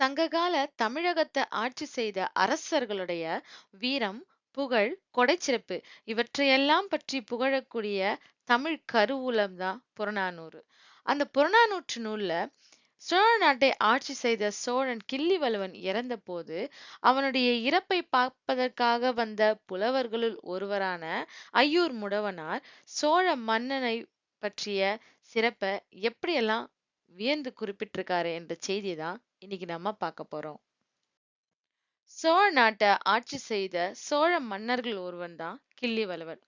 சங்ககால தமிழகத்தை ஆட்சி செய்த அரசர்களுடைய வீரம், புகழ், கொடைச்சிறப்பு இவற்றையெல்லாம் பற்றி புகழக்கூடிய தமிழ் கருவூலம் தான் புறநானூறு. அந்த புறநானூற்று நூல்ல சோழ நாட்டை ஆட்சி செய்த சோழன் கிள்ளிவளவன் இறந்தபோது அவனுடைய இறப்பை பார்ப்பதற்காக வந்த புலவர்களுள் ஒருவரான ஐயூர் முடவனார் சோழ மன்னனை பற்றிய சிறப்பை எப்படியெல்லாம் வியந்து குறிப்பிட்டிருக்காரு என்ற செய்தி தான் இன்னைக்கு நம்ம பார்க்க போறோம். சோழ நாட்டை ஆட்சி செய்த சோழ மன்னர்கள் ஒருவன் தான் கிள்ளிவளவன்.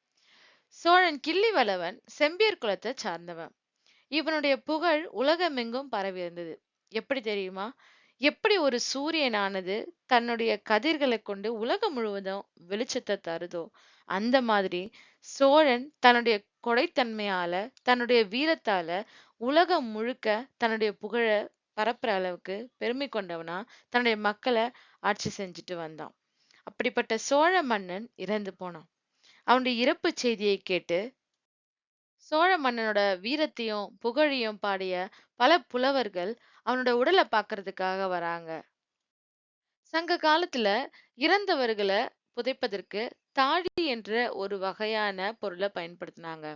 சோழன் கிள்ளிவளவன் செம்பியர் குலத்தை சார்ந்தவன். இவனுடைய புகழ் உலகமெங்கும் பரவி இருந்தது. எப்படி தெரியுமா? எப்படி ஒரு சூரியனானது தன்னுடைய கதிர்களை கொண்டு உலகம் முழுவதும் வெளிச்சத்தை தருதோ அந்த மாதிரி சோழன் தன்னுடைய கொடைத்தன்மையால தன்னுடைய வீரத்தால உலகம் முழுக்க தன்னுடைய புகழ பரப்புற அளவுக்கு பெருமை கொண்டவனா தன்னுடைய மக்களை ஆட்சி செஞ்சுட்டு வந்தான். அப்படிப்பட்ட சோழ மன்னன் இறந்து போனான். அவனுடைய இறப்பு செய்தியை கேட்டு சோழ மன்னனோட வீரத்தையும் புகழையும் பாடிய பல புலவர்கள் அவனோட உடலை பார்க்கறதுக்காக வராங்க. சங்க காலத்துல இறந்தவர்களை புதைப்பதற்கு தாழி என்ற ஒரு வகையான பொருளை பயன்படுத்தினாங்க.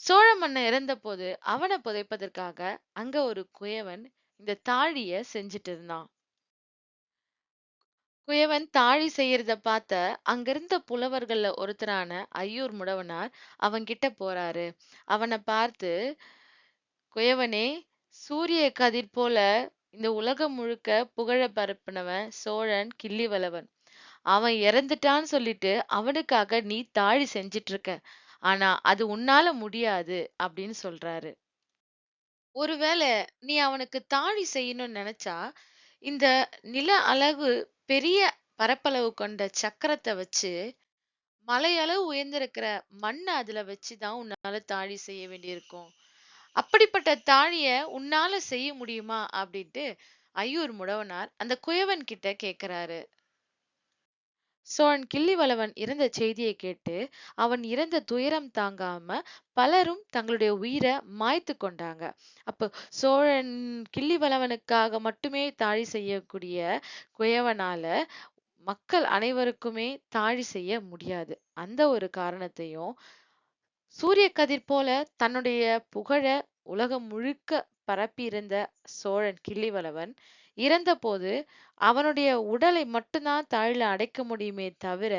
சோழ மன்னன் இறந்த போது அவனை புதைப்பதற்காக அங்க ஒரு குயவன் இந்த தாழிய செஞ்சுட்டு இருந்தான். குயவன் தாழி செய்யறத பார்த்த அங்கிருந்த புலவர்கள்ல ஒருத்தரான ஐயூர் முடவனார் அவன்கிட்ட போறாரு. அவனை பார்த்து குயவனே சூரிய கதிர் போல இந்த உலகம் முழுக்க புகழ பரப்பினவன் சோழன் கிள்ளிவளவன் அவன் இறந்துட்டான்னு சொல்லிட்டு அவனுக்காக நீ தாழி செஞ்சிட்டு இருக்க ஆனா அது உன்னால முடியாது அப்படின்னு சொல்றாரு. ஒருவேளை நீ அவனுக்கு தாழி செய்யணும்னு நினைச்சா இந்த நில அளவு பெரிய பரப்பளவு கொண்ட சக்கரத்தை வச்சு மலையளவு உயர்ந்திருக்கிற மண்ணை அதுல வச்சுதான் உன்னால தாழி செய்ய வேண்டியிருக்கும். அப்படிப்பட்ட தாழிய உன்னால செய்ய முடியுமா? அப்படின்ட்டு ஐயூர் முடவனார் அந்த குயவன் கிட்ட கேக்குறாரு. சோழன் கிள்ளிவளவன் இறந்த செய்தியை கேட்டு அவன் இறந்த துயரம் தாங்காம பலரும் தங்களுடைய உயிரை மாய்த்து கொண்டாங்க. அப்போ சோழன் கிள்ளிவளவனுக்காக மட்டுமே தாழி செய்யக்கூடிய குயவனால மக்கள் அனைவருக்குமே தாழி செய்ய முடியாது. அந்த ஒரு காரணத்தையும் சூரிய கதிர் போல தன்னுடைய புகழ உலகம் முழுக்க பரப்பியிருந்த சோழன் கிள்ளிவளவன் இறந்தபோது அவனுடைய உடலை மட்டும்தான் தாழில அடைக்க முடியுமே தவிர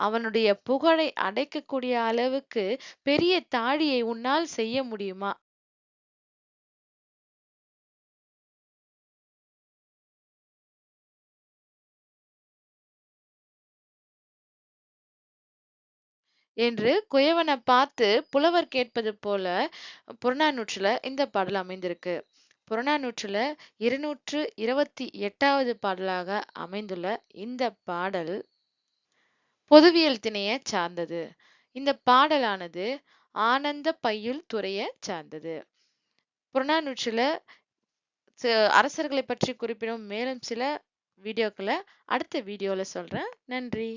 அவனுடைய புகழை அடைக்கக்கூடிய அளவுக்கு பெரிய தாழியை உன்னால் செய்ய முடியுமா? என்று குயவனை பார்த்து புலவர் கேட்பது போல புறநானூற்றுல இந்த பாடல் அமைந்திருக்கு. புறநானூற்றுல இருநூற்று இருபத்தி எட்டாவது பாடலாக அமைந்துள்ள இந்த பாடல் பொதுவியல் திணைய சார்ந்தது. இந்த பாடலானது ஆனந்த பையுள் துறைய சார்ந்தது. புறநானூற்றுல அரசர்களை பற்றி குறிப்பிடும் மேலும் சில வீடியோக்களை அடுத்த வீடியோல சொல்றேன். நன்றி.